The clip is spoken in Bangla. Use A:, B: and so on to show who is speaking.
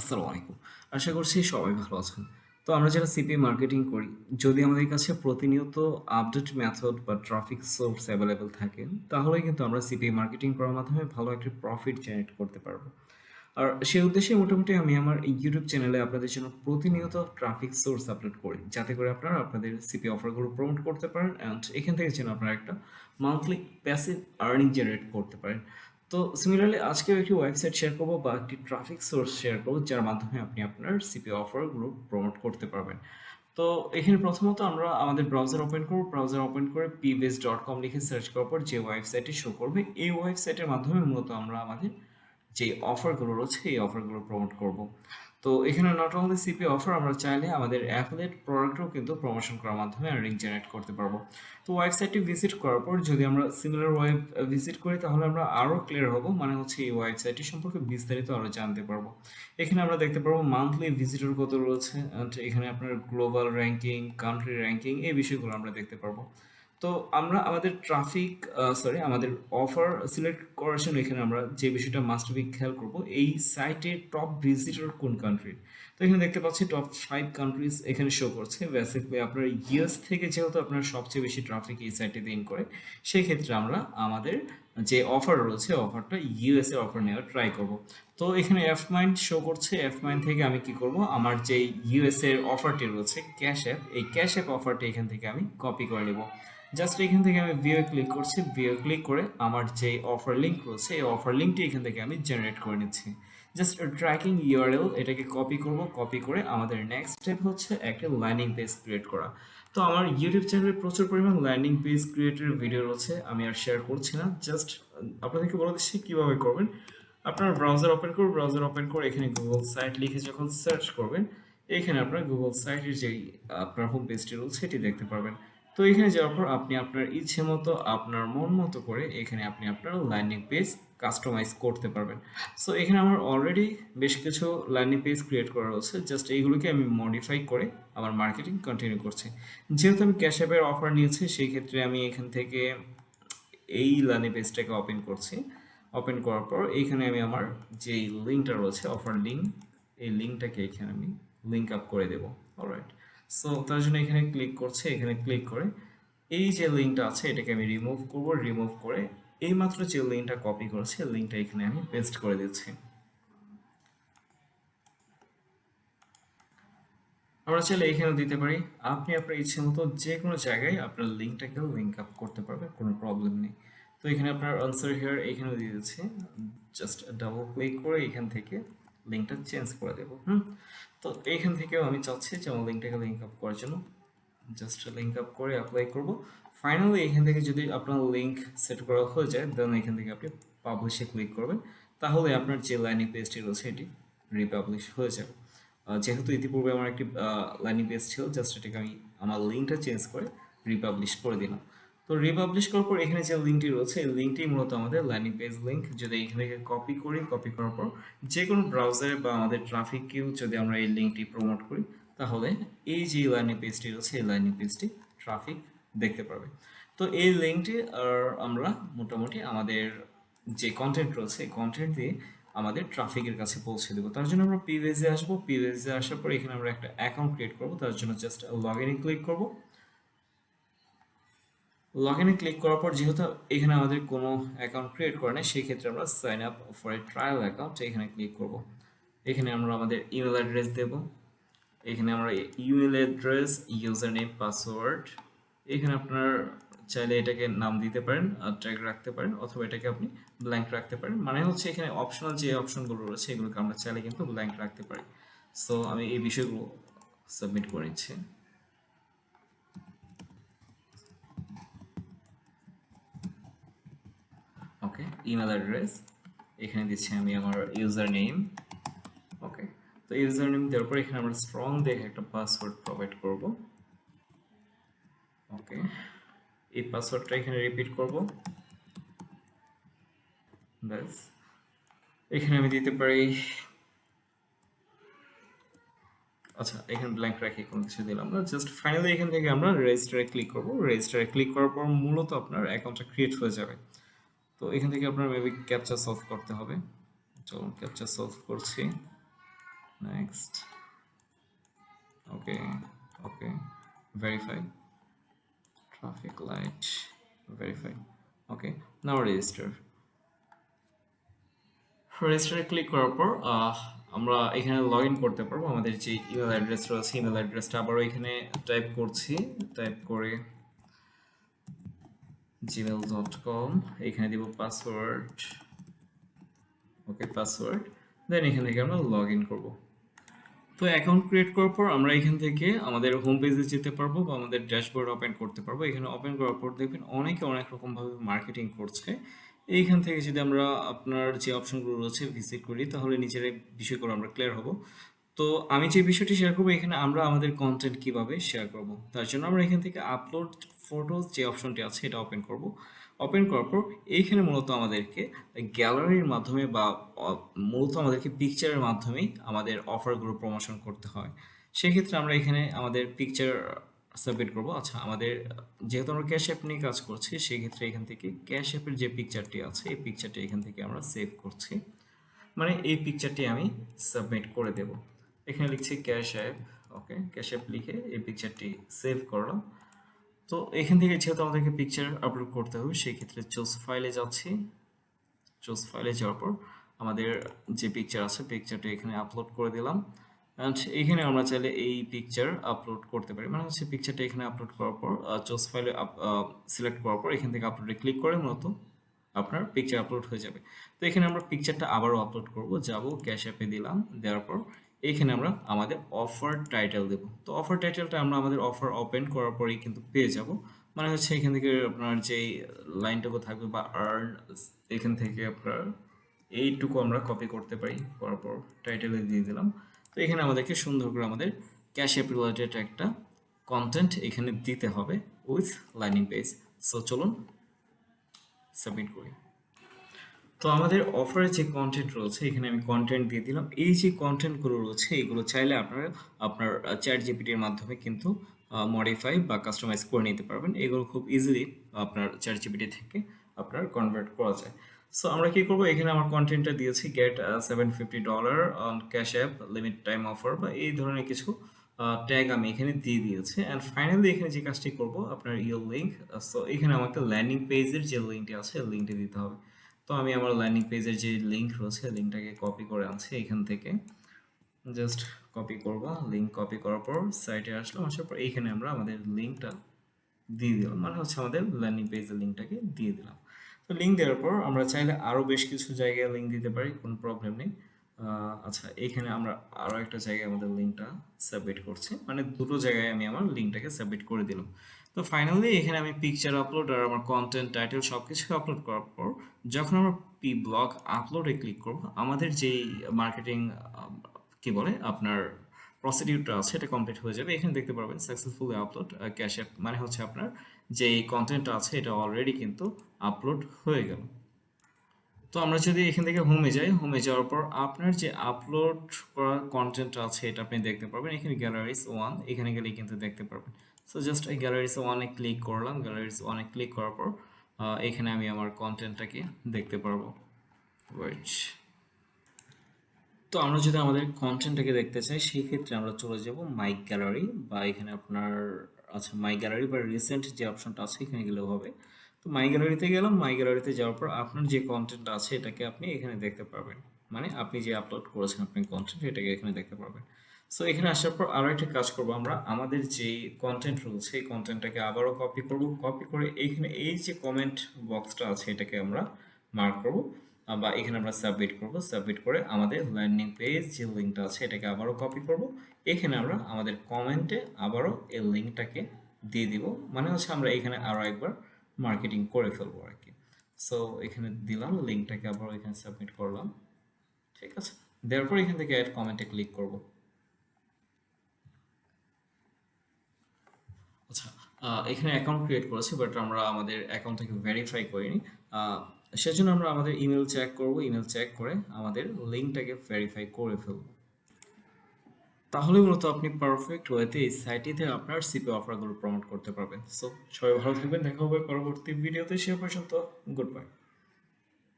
A: আসসালামু আলাইকুম। আশা করছি সবাই ভালো আছেন। তো আমরা যারা সিপি মার্কেটিং করি, যদি আমাদের কাছে প্রতিনিয়ত আপডেট মেথড বা ট্রাফিক সোর্স এভেইলেবল থাকে, তাহলে কিন্তু আমরা সিপি মার্কেটিং করার মাধ্যমে ভালো একটা প্রফিট জেনারেট করতে পারব। আর সেই উদ্দেশ্যে মোটামুটি আমি আমার ইউটিউব চ্যানেলে আপনাদের জন্য প্রতিনিয়ত ট্রাফিক সোর্স আপলোড করি। যাতে করে আপনারা আপনাদের সিপি অফারগুলো প্রমোট করতে পারেন অ্যান্ড এখান থেকে যেন আপনারা একটা মান্থলি প্যাসিভ আর্নিং জেনারেট করতে পারেন। তো সিমিলারলি আজকেও একটি ওয়েবসাইট শেয়ার করব বা একটি ট্রাফিক সোর্স শেয়ার করব, যার মাধ্যমে আপনি আপনার সিপি অফারগুলো প্রমোট করতে পারবেন। তো এখানে প্রথমত আমরা আমাদের ব্রাউজার ওপেন করব। ব্রাউজার ওপেন করে পিবিএস ডট কম লিখে সার্চ করার পর যে ওয়েবসাইটটি শো করবে, এই ওয়েবসাইটের মাধ্যমে মূলত আমরা আমাদের যে অফারগুলো রয়েছে, এই অফারগুলো প্রমোট করব। তো এখানে নট অনলি সিপি অফার আমরা চাইলে আমাদের অ্যাফিলেট প্রোডাক্টও কিন্তু প্রমোশন করার মাধ্যমে আর্নিং জেনারেট করতে পারব। তো ওয়েবসাইটটি ভিজিট করার পর যদি আমরা সিমিলার ওয়েব ভিজিট করি, তাহলে আমরা আরও ক্লিয়ার হব মানে হচ্ছে এই ওয়েবসাইটটি সম্পর্কে বিস্তারিত আরও জানতে পারব। এখানে আমরা দেখতে পারব মান্থলি ভিজিটর কত রয়েছে এখানে আপনার গ্লোবাল র্যাঙ্কিং কান্ট্রি র্যাঙ্কিং এই বিষয়গুলো আমরা দেখতে পারব। তো আমরা আমাদের ট্রাফিক সরি আমাদের অফার সিলেক্ট করার জন্য এখানে আমরা যে বিষয়টা মাস্ট বি খেয়াল করব, এই সাইটে টপ ভিজিটর কোন কান্ট্রি তো এখানে দেখতে পাচ্ছি টপ ফাইভ কান্ট্রিজ এখানে শো করছে। বেসিকলি আপনার ইউএস থেকে যেহেতু আপনার সবচেয়ে বেশি ট্রাফিক এই সাইটে ইন করে সেই ক্ষেত্রে আমরা আমাদের যে অফার রয়েছে অফারটা ইউএস এর অফার নেওয়ার ট্রাই করব। তো এখানে এফ মাইন্ড শো করছে। এফ মাইন্ড থেকে আমি কি করব? আমার যে ইউএস এর অফারটি রয়েছে ক্যাশ অ্যাপ এই ক্যাশ অ্যাপ অফারটি এখান থেকে আমি কপি করে নেব। জাস্ট এখান থেকে আমি ভিও ক্লিক করছি। ভিও ক্লিক করে আমার যে অফার লিঙ্ক রয়েছে, এই অফার লিঙ্কটি এখান থেকে আমি জেনারেট করে নিচ্ছি। জাস্ট ট্র্যাকিং ইউআরএল এটাকে কপি করব কপি করে আমাদের নেক্সট স্টেপ হচ্ছে একটা ল্যান্ডিং পেজ ক্রিয়েট করা। তো আমার ইউটিউব চ্যানেলে প্রচুর পরিমাণ ল্যান্ডিং পেজ ক্রিয়েটের ভিডিও রয়েছে, আমি আর শেয়ার করছি না। জাস্ট আপনাদেরকে বলে দিচ্ছি কীভাবে করবেন। আপনার ব্রাউজার ওপেন করুন ব্রাউজার ওপেন করে এখানে গুগল সাইট লিখে যখন সার্চ করবেন, এখানে আপনার গুগল সাইটের যেই, আপনার হোম পেজটি রয়েছে এটি দেখতে পারবেন। তো এখানে যাওয়ার পর আপনি আপনার ইচ্ছে মতো, আপনার মন মতো করে এখানে আপনি আপনার ল্যান্ডিং পেজ কাস্টমাইজ করতে পারবেন। সো এখানে আমার অলরেডি বেশ কিছু ল্যান্ডিং পেজ ক্রিয়েট করা রয়েছে। জাস্ট এইগুলোকে আমি মডিফাই করে আমার মার্কেটিং কন্টিনিউ করছি। যেহেতু আমি ক্যাশ অ্যাপের অফার নিয়েছি, সেই ক্ষেত্রে আমি এখান থেকে এই ল্যান্ডিং পেজটাকে ওপেন করছি। ওপেন করার পর এইখানে আমি আমার যে লিঙ্কটা রয়েছে অফার লিঙ্ক এই লিঙ্কটাকে এখানে আমি লিঙ্ক আপ করে দেবো। অলরাইট সো তার জন্য এখানে ক্লিক করছে, এখানে ক্লিক করে। এই যে লিঙ্কটা আছে, এটাকে আমি রিমুভ করব রিমুভ করে এইমাত্র যে লিঙ্কটা কপি করেছে লিঙ্কটা এখানে আমি পেস্ট করে দিচ্ছি। আমরা চাইলে এখানেও দিতে পারি। আপনি আপনার ইচ্ছে মতো যে কোনো জায়গায় আপনার লিঙ্কটাকে লিঙ্ক আপ করতে পারবেন, কোনো প্রবলেম নেই। তো এখানে আপনার আনসার হেয়ার এখানেও দিয়ে দিচ্ছি। জাস্ট ডাবল ক্লিক করে এখান থেকে লিঙ্কটা চেঞ্জ করে দেবো, হুম? তো এইখান থেকেও আমি চাচ্ছি যে আমার লিঙ্কটাকে লিঙ্ক আপ করার জন্য। জাস্ট লিঙ্ক আপ করে অ্যাপ্লাই করব। ফাইনালি এখান থেকে যদি আপনার লিঙ্ক সেট করা হয়ে যায় দেন এখান থেকে আপনি পাবলিশে ক্লিক করবেন। তাহলে আপনার যে লাইনিং পেজটি রয়েছে, এটি রিপাবলিশ হয়ে যাবে। যেহেতু ইতিপূর্বে আমার একটি লাইনিং পেজ ছিল জাস্ট এটাকে আমি, আমার লিঙ্কটা চেঞ্জ করে রিপাবলিশ করে দিলাম। তো রিপাবলিশ করার পর এখানে যে লিঙ্কটি রয়েছে, এই লিঙ্কটি মূলত আমাদের ল্যান্ডিং পেজ লিঙ্ক যদি এখান থেকে কপি করি কপি করার পর যে কোনো ব্রাউজারে বা আমাদের ট্রাফিককেও যদি আমরা এই লিঙ্কটি প্রমোট করি, তাহলে এই যে ল্যান্ডিং পেজটি রয়েছে, এই ল্যান্ডিং পেজটি ট্রাফিক দেখতে পাবে। তো এই লিঙ্কটি আমরা মোটামুটি আমাদের যে কন্টেন্ট রয়েছে, এই কন্টেন্ট দিয়ে আমাদের ট্রাফিকের কাছে পৌঁছে দেবো। তার জন্য আমরা পিভেজে আসব। পিভেজে আসার পর এখানে আমরা একটা অ্যাকাউন্ট ক্রিয়েট করব। তার জন্য জাস্ট লগ ইনে ক্লিক করব। লগ ইনে ক্লিক করার পর যেহেতু এখানে আমাদের কোনো অ্যাকাউন্ট ক্রিয়েট করে নেই সেই ক্ষেত্রে আমরা sign up for a trial account এখানে ক্লিক করব। এখানে আমরা আমাদের ইমেল অ্যাড্রেস দেব। এখানে আমরা email address user name password এখানে আপনার চাইলে এটাকে নাম দিতে পারেন ট্যাগ রাখতে পারেন, অথবা এটাকে আপনি ব্ল্যাঙ্ক রাখতে পারেন। মানে হচ্ছে এখানে অপশনাল যে অপশনগুলো রয়েছে, এগুলোকে আমরা চাইলে কিন্তু ব্ল্যাঙ্ক রাখতে পারি। সো আমি এই বিষয়গুলো সাবমিট করে নিচ্ছি ওকে ইমেল অ্যাড্রেস এখানে দিচ্ছি আমি আমার ইউজার নেম ওকে তো ইউজার নেম দেওয়ার পর এখানে আমরা স্ট্রং দেখে একটা পাসওয়ার্ড প্রোভাইড করব ওকে এই পাসওয়ার্ডটা এখানে রিপিট করব, ব্যাস। এখানে আমি দিতে পারি আচ্ছা এখানে ব্ল্যাঙ্ক রাখি, কোনো কিছু দিলাম না। জাস্ট ফাইনালি এখান থেকে আমরা রেজিস্টারে ক্লিক করব। রেজিস্টারে ক্লিক করার পর মূলত আপনার অ্যাকাউন্টটা ক্রিয়েট হয়ে যাবে। তো এখান থেকে আপনার মেবি ক্যাপচা সলভ করতে হবে। চলুন ক্যাপচা সলভ করছি। Next. Okay okay, verify. Traffic light, verify. Okay now register রেজিস্টারে ক্লিক করার পর আমরা এখানে লগ ইন করতে পারব। আমাদের যে ইমেল অ্যাড্রেস রয়েছে ইমেল অ্যাড্রেসটা আবারও এখানে টাইপ করছি। টাইপ করে জিমেল ডট কম এখানে দিব পাসওয়ার্ড ওকে পাসওয়ার্ড দেন এখান থেকে আমরা লগ ইন করব। তো অ্যাকাউন্ট ক্রিয়েট করার পর আমরা এখান থেকে আমাদের হোম পেজে যেতে পারব বা আমাদের ড্যাশবোর্ড ওপেন করতে পারব। এখানে ওপেন করার পর দেখবেন অনেকে অনেক রকমভাবে মার্কেটিং করছে। এইখান থেকে যদি আমরা আপনার যে অপশনগুলো রয়েছে ভিজিট করি, তাহলে নিজের বিষয়গুলো আমরা ক্লিয়ার হব। তো আমি যে বিষয়টি শেয়ার করব, এখানে আমরা আমাদের কন্টেন্ট কীভাবে শেয়ার করব, তার জন্য আমরা এখান থেকে আপলোড ফটোজ যে অপশনটি আছে, এটা ওপেন করব। ওপেন করার পর এইখানে মূলত আমাদেরকে গ্যালারির মাধ্যমে বা মূলত আমাদেরকে পিকচারের মাধ্যমেই আমাদের অফারগুলো প্রমোশন করতে হয়। সেক্ষেত্রে আমরা এখানে আমাদের পিকচার সাবমিট করব। আচ্ছা আমাদের, যেহেতু আমরা ক্যাশ অ্যাপ নিয়ে কাজ করছি, সেক্ষেত্রে এখান থেকে ক্যাশ অ্যাপের যে পিকচারটি আছে, এই পিকচারটি এখান থেকে আমরা সেভ করছি। মানে এই পিকচারটি আমি সাবমিট করে দেব। এখানে লিখছি cash app okay cash app লিখে এই পিকচারটি সেভ করলাম। তো এখান থেকে যেহেতু আমাদেরকে পিকচার আপলোড করতে হবে সেই ক্ষেত্রে চুজ ফাইলে যাচ্ছি। চুজ ফাইলে যাওয়ার পর আমাদের যে পিকচার আছে পিকচারটা এখানে আপলোড করে দিলাম। অ্যান্ড এখানে আমরা চাইলে এই পিকচার আপলোড করতে পারি। মানে হচ্ছে পিকচারটা এখানে আপলোড করার পর চুজ ফাইলে সিলেক্ট করার পর এখান থেকে আপলোডে ক্লিক করে মূলত আপনার পিকচার আপলোড হয়ে যাবে। তো এখানে আমরা পিকচারটা আবারও আপলোড করব। যাব ক্যাশ অ্যাপে দিলাম। দেওয়ার পর এইখানে আমরা আমাদের অফার টাইটেল দেব। তো অফার টাইটেলটা আমরা আমাদের অফার ওপেন করার পরেই কিন্তু পেয়ে যাব। মানে হচ্ছে এখান থেকে আপনার যেই লাইনটুকু থাকবে বা আর্ন এখান থেকে আপনার এইটুকু আমরা কপি করতে পারি। করার পর টাইটেলে দিয়ে দিলাম। তো এখানে আমাদেরকে সুন্দর করে আমাদের ক্যাশ অ্যাপ রিলেটেড একটা কন্টেন্ট এখানে দিতে হবে উইথ লাইনিং পেজ সো চলুন সাবমিট করি। তো আমাদের অফারে যে কন্টেন্ট রয়েছে, এখানে আমি কন্টেন্ট দিয়ে দিলাম। এই যে কন্টেন্টগুলো রয়েছে, এগুলো চাইলে আপনারা আপনার চ্যাট জিপিটির মাধ্যমে কিন্তু মডিফাই বা কাস্টমাইজ করে নিতে পারবেন। এগুলো খুব ইজিলি আপনার চ্যাট জিপিটি থেকে আপনার কনভার্ট করা যায়। সো আমরা কি করব? এখানে আমার কন্টেন্টটা দিয়েছি get seven fifty dollar on cash app limit time offer বা এই ধরনের কিছু ট্যাগ আমি এখানে দিয়ে দিয়েছি। অ্যান্ড ফাইনালি এখানে যে কাজটি করব, আপনার ইয়োর লিঙ্ক সো এখানে আমাকে ল্যান্ডিং পেজের যে লিঙ্কটি আছে লিঙ্কটি দিতে হবে। তো আমি আমার ল্যান্ডিং পেজের যে লিঙ্ক রয়েছে লিঙ্কটাকে কপি করে আনছি এখান থেকে। জাস্ট কপি করব লিঙ্ক কপি করার পর সাইটে আসলাম, আসার পর এইখানে আমরা আমাদের লিঙ্কটা দিয়ে দিলাম মানে হচ্ছে আমাদের ল্যান্ডিং পেজের লিঙ্কটাকে দিয়ে দিলাম। তো লিঙ্ক দেওয়ার পর আমরা চাইলে আরও বেশ কিছু জায়গায় লিঙ্ক দিতে পারি, কোনো প্রবলেম নেই। আচ্ছা এখানে আমরা আরও একটা জায়গায় আমাদের লিঙ্কটা সাবমিট করছি। মানে দুটো জায়গায় আমি আমার লিঙ্কটাকে সাবমিট করে দিলাম। তো ফাইনালি এখানে আমি পিকচার আপলোড আর আমার কন্টেন্ট টাইটেল সব কিছু আপলোড করার পর যখন আমরা পি ব্লগ আপলোডে ক্লিক করব, আমাদের যেই মার্কেটিং কি বলে, আপনার প্রসিডিউরটা আছে, এটা কমপ্লিট হয়ে যাবে। এখানে দেখতে পারবেন সাকসেসফুলি আপলোড ক্যাশ অ্যাপ মানে হচ্ছে আপনার যে কন্টেন্টটা আছে, এটা অলরেডি কিন্তু আপলোড হয়ে গেল। তো আমরা যদি এখান থেকে হোমে যাই হোমে যাওয়ার পর আপনার যে আপলোড করা কন্টেন্ট আছে এটা আপনি দেখতে পারবেন। এখানে গ্যালারিস ওয়ান এখানে গেলেই কিন্তু দেখতে পারবেন। সো জাস্ট এই গ্যালারিজ ওয়ানে ক্লিক করলাম গ্যালারিজ ওয়ানে ক্লিক করার পর এখানে আমি আমার কন্টেন্টটাকে দেখতে পারব। তো আমরা যদি আমাদের কন্টেন্টটাকে দেখতে চাই, সেই ক্ষেত্রে আমরা চলে যাব মাই গ্যালারি বা এখানে আপনার আচ্ছা মাই গ্যালারি বা রিসেন্ট যে অপশনটা আছে, এখানে গেলেও হবে। তো মাই গ্যালারিতে গেলাম মাই গ্যালারিতে যাওয়ার পর আপনার যে কন্টেন্ট আছে এটাকে আপনি এখানে দেখতে পারবেন। মানে আপনি যে আপলোড করেছেন আপনি কন্টেন্ট এটাকে এখানে দেখতে পারবেন। সো এখানে আসার পর আরও একটা কাজ করব আমরা। আমাদের যে কন্টেন্ট রয়েছে সেই কন্টেন্টটাকে আবারও কপি করব। কপি করে এইখানে এই যে কমেন্ট বক্সটা আছে, এটাকে আমরা মার্ক করব। বা এখানে আমরা সাবমিট করব। সাবমিট করে আমাদের ল্যান্ডিং পেজ যে লিঙ্কটা আছে, এটাকে আবারও কপি করব। এখানে আমরা আমাদের কমেন্টে আবারও এই লিঙ্কটাকে দিয়ে দিব। মানে হচ্ছে আমরা এখানে আরও একবার মার্কেটিং করে ফেলব আর কি। সো এখানে দিলাম লিঙ্কটাকে আবার এখানে সাবমিট করলাম। ঠিক আছে? দেওয়ার পর এখান থেকে অ্যাড কমেন্টে ক্লিক করব। আচ্ছা এখানে অ্যাকাউন্ট ক্রিয়েট করেছি বাট আমরা আমাদের অ্যাকাউন্ট থেকে ভেরিফাই করিনি। সেজন্য আমরা আমাদের ইমেল চেক করব ইমেল চেক করে আমাদের লিঙ্কটাকে ভেরিফাই করে ফেলব। তাহলে মূলত আপনি পারফেক্ট ওয়েতে এই সাইটিতে আপনার সিপি অফারগুলো প্রমোট করতে পারবেন। সো সবাই ভালো থাকবেন, দেখা হবে পরবর্তী ভিডিওতে সে পর্যন্ত গুড বাই